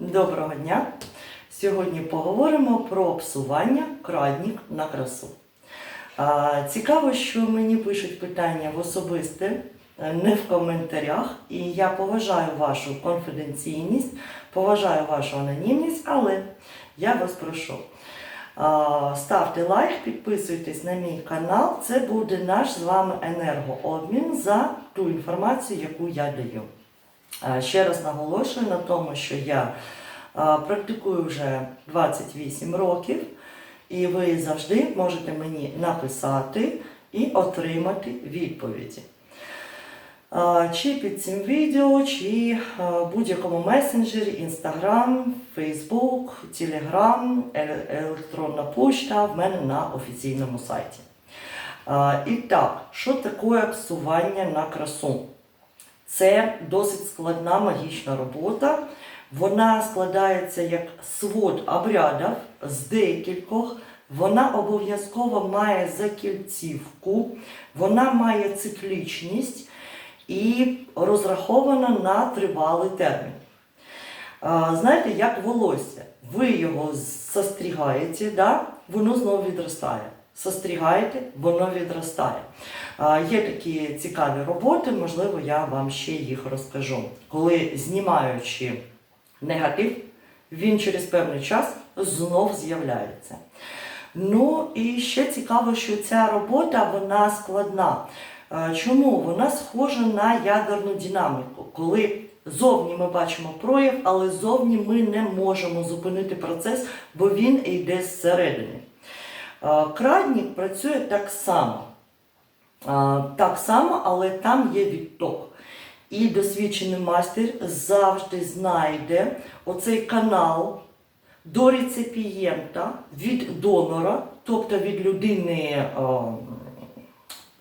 Доброго дня! Сьогодні поговоримо про псування краднік на красу. Цікаво, що мені пишуть питання в особисте, е, не в коментарях. І я поважаю вашу конфіденційність, поважаю вашу анонімність, але я вас прошу. Ставте лайк, підписуйтесь на мій канал. Це буде наш з вами енергообмін за ту інформацію, яку я даю. Е, Ще раз наголошую на тому, що я е, практикую вже 28 років, і ви завжди можете мені написати і отримати відповіді. Е, Чи під цим відео, чи в будь-якому месенджері, Instagram, Facebook, Telegram, електронна почта в мене на офіційному сайті. І так, що таке псування на красу? Це досить складна магічна робота. Вона складається як свод обрядів з декількох. Вона обов'язково має закільцівку, вона має циклічність і розрахована на тривалий термін. Знаєте, як волосся. Ви його застрігаєте, да? воно знову відростає. Сострігаєте, воно відростає. Є такі цікаві роботи, можливо, я вам ще їх розкажу. Коли знімаючи негатив, він через певний час знов з'являється. Ну і ще цікаво, що ця робота вона складна. Чому? Вона схожа на ядерну динаміку, коли зовні ми бачимо прояв, але зовні ми не можемо зупинити процес, бо він йде зсередини. Е, Крадник працює так само. Е, Так само, але там є відток. І досвідчений майстер завжди знайде оцей канал до реципієнта від донора, тобто від людини е,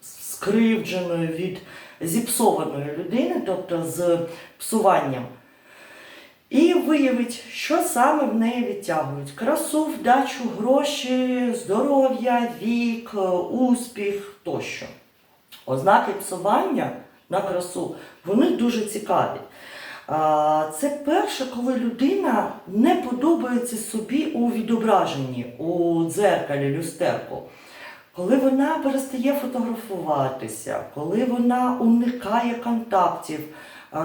скривдженої, від зіпсованої людини, тобто з псуванням. І виявить, що саме в неї відтягують: красу, вдачу, гроші, здоров'я, вік, успіх тощо. Ознаки псування на красу вони дуже цікаві. Це перше, коли людина не подобається собі у відображенні, у дзеркалі, люстерку. Коли вона перестає фотографуватися, коли вона уникає контактів,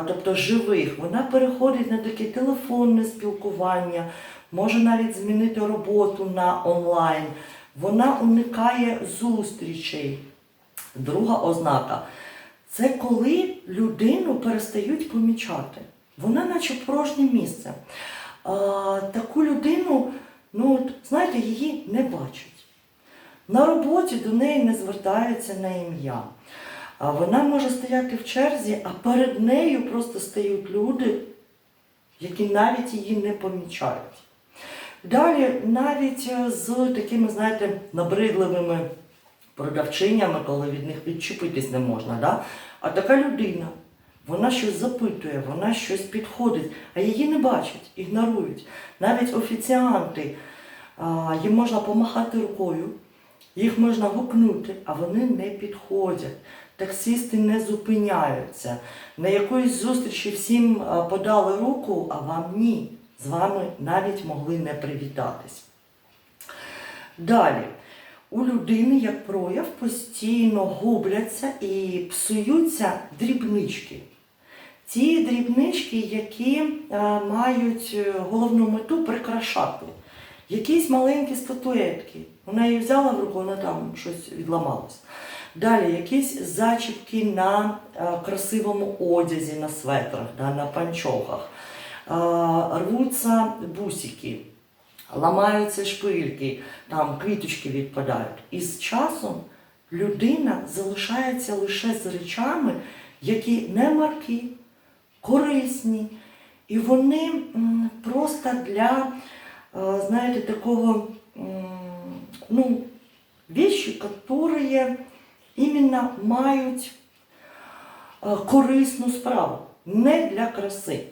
тобто живих, вона переходить на таке телефонне спілкування, може навіть змінити роботу на онлайн, вона уникає зустрічей. Друга ознака це коли людину перестають помічати. Вона наче порожнє місце. А, таку людину, ну, знаєте, її не бачать. На роботі до неї не звертаються на ім'я. А вона може стояти в черзі, а перед нею просто стають люди, які навіть її не помічають. Далі навіть е, з такими, знаєте, набридливими продавчинями, коли від них відчепитись не можна. Да? А така людина, вона щось запитує, вона щось підходить, а її не бачать, ігнорують. Навіть офіціанти, їм можна помахати рукою, їх можна гукнути, а вони не підходять. Таксисти не зупиняються. На якоїсь зустрічі всім а, подали руку, а вам ні. З вами навіть могли не привітатись. Далі. У людини, як прояв, постійно губляться і псуються дрібнички. Ті дрібнички, які е, мають е, головну мету прикрашати. Якісь маленькі статуетки. Вона її взяла в руку, вона там щось відламалось. Далі якісь зачіпки на е, красивому одязі, на светрах, на панчохах. Е, рвуться бусики ламаються шпильки, там квіточки відпадають. І з часом людина залишається лише з речами, які не маркі, корисні, і вони просто для, е, знаєте, такого ну, які іменно мають е, корисну справу, не для краси.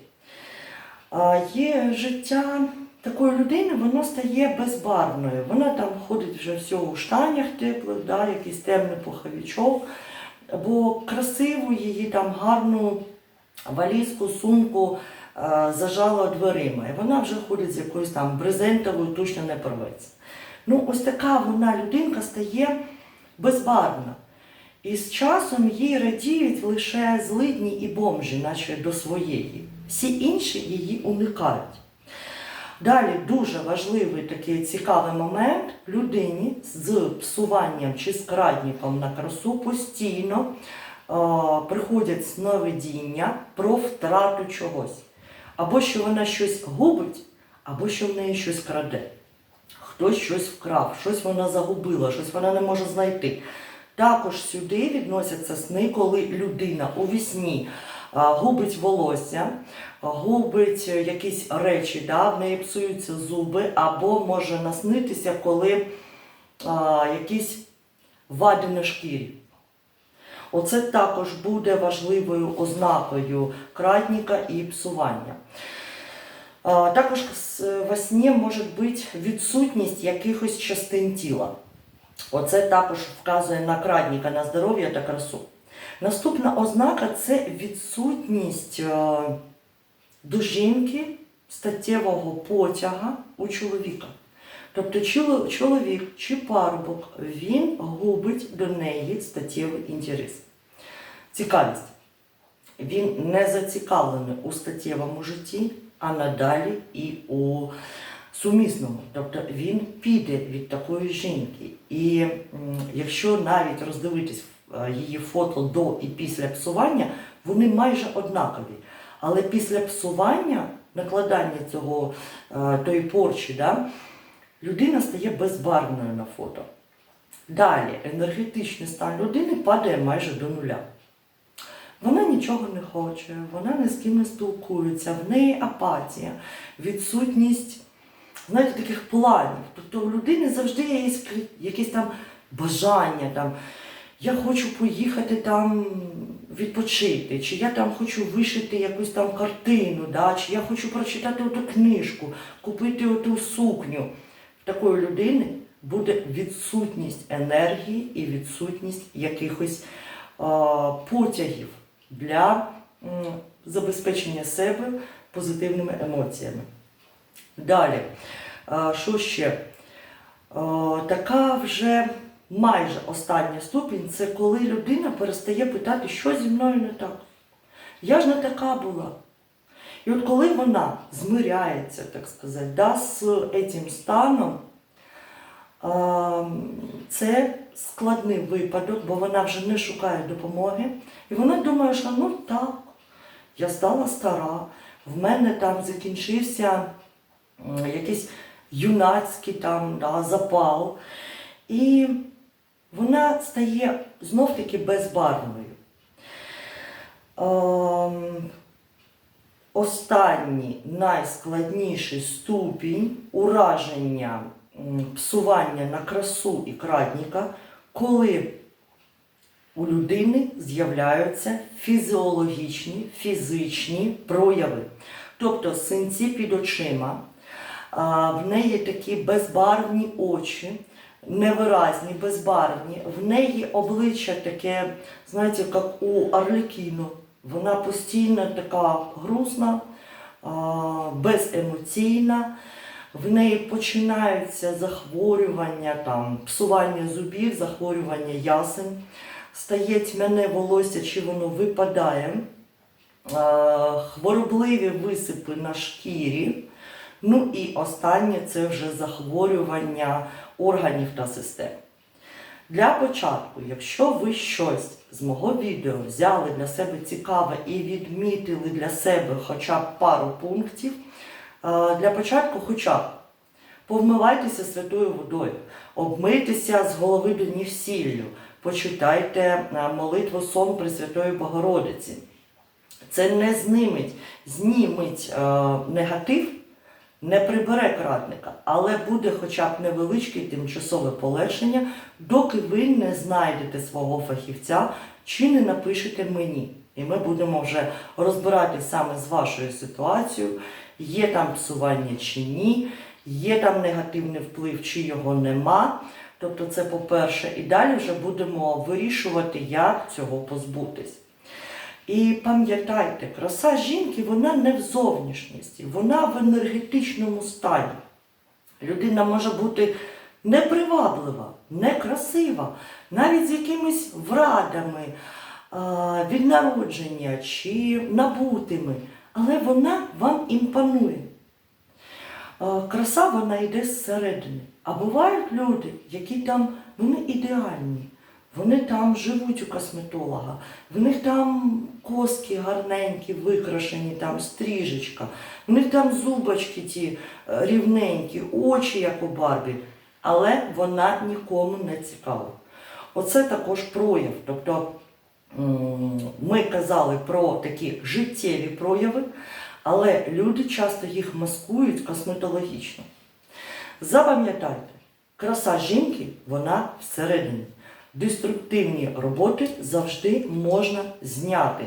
Є життя такої людини, воно стає безбарвною. Вона там ходить вже все у штанях теплих, да, якийсь темний пуховичок, бо красиву її там гарну валізку, сумку е, зажало дверима, і вона вже ходить з якоюсь там брезентовою, точно не порветься. Ну, ось така вона людинка стає безбарвна. І з часом їй радіють лише злидні і бомжі, наче до своєї. Всі інші її уникають. Далі дуже важливий такий цікавий момент людині з псуванням чи з крадником на красу постійно е, приходять сновидіння про втрату чогось. Або що вона щось губить, або що в неї щось краде. Хтось щось вкрав, щось вона загубила, щось вона не може знайти. Також сюди відносяться сни, коли людина у вісні губить волосся, губить якісь речі, да, в неї псуються зуби, або може наснитися, коли а, якісь вади на шкірі. Оце також буде важливою ознакою крадника і псування. А, Також во сні може бути відсутність якихось частин тіла. Оце також вказує на крадника, на здоров'я та красу. Наступна ознака це відсутність е, до жінки статтєвого потяга у чоловіка. Тобто чоловік чи парубок, він губить до неї статтєвий інтерес. Цікавість. Він не зацікавлений у статтєвому житті, а надалі і у сумісному. Тобто він піде від такої жінки. І якщо навіть роздивитись е, її фото до і після псування, вони майже однакові. Але після псування, накладання цього е, тої порчі, да, людина стає безбарвною на фото. Далі енергетичний стан людини падає майже до нуля. Вона нічого не хоче, вона ні з ким не спілкується, в неї апатія, відсутність знаєте, таких планів. Тобто у людини завжди є якісь- там бажання, там, я хочу поїхати там відпочити, чи я там хочу вишити якусь там картину, да, чи я хочу прочитати оту книжку, купити оту сукню. Такої людини буде відсутність енергії і відсутність якихось а, потягів для м, забезпечення себе позитивними емоціями. Далі, що ще? Така вже майже остання ступінь це коли людина перестає питати, що зі мною не так. Я ж не така була. І от коли вона змиряється, так сказати, да, з цим станом, це складний випадок, бо вона вже не шукає допомоги. І вона думає, що ну так, я стала стара, в мене там закінчився якийсь юнацький там, да, запал. І вона стає знов-таки безбарвною. Ем, Останній найскладніший ступінь ураження псування на красу і крадніка, коли у людини з'являються фізіологічні, фізичні прояви. Тобто синці під очима, в неї такі безбарвні очі, невиразні, безбарвні, в неї обличчя таке, знаєте, як у Арлекіно. Вона постійно така грустна, беземоційна. В неї починаються захворювання, там, псування зубів, захворювання ясен, стає тьмяне волосся, чи воно випадає, хворобливі висипи на шкірі. Ну і останнє це вже захворювання органів та систем. Для початку, якщо ви щось з мого відео взяли для себе цікаве і відмітили для себе хоча б пару пунктів, е, для початку хоча б повмивайтеся святою водою, обмийтеся з голови до ніг сіллю, почитайте е, молитву сон Пресвятої Богородиці. Це не знимить, знімить е, негатив, не прибере крадника, але буде хоча б невеличке тимчасове полегшення, доки ви не знайдете свого фахівця чи не напишете мені. І ми будемо вже розбиратись саме з вашою ситуацією, є там псування чи ні, є там негативний вплив, чи його нема. Тобто, це по-перше, і далі вже будемо вирішувати, як цього позбутись. І пам'ятайте, краса жінки вона не в зовнішності, вона в енергетичному стані. Людина може бути неприваблива, некрасива, навіть з якимись врадами від народження чи набутими, але вона вам імпонує. Краса вона йде зсередини. А бувають люди, які там вони ідеальні. Вони там живуть у косметолога, в них там коски гарненькі, викрашені, там стрижечка, в них там зубочки ті е, рівненькі, очі, як у Барбі, але вона нікому не цікава. Оце також прояв. Тобто ми казали про такі життєві прояви, але люди часто їх маскують косметологічно. Запам'ятайте, краса жінки вона всередині. Деструктивні роботи завжди можна зняти.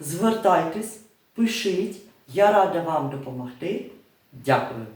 Звертайтесь, пишіть, я рада вам допомогти. Дякую.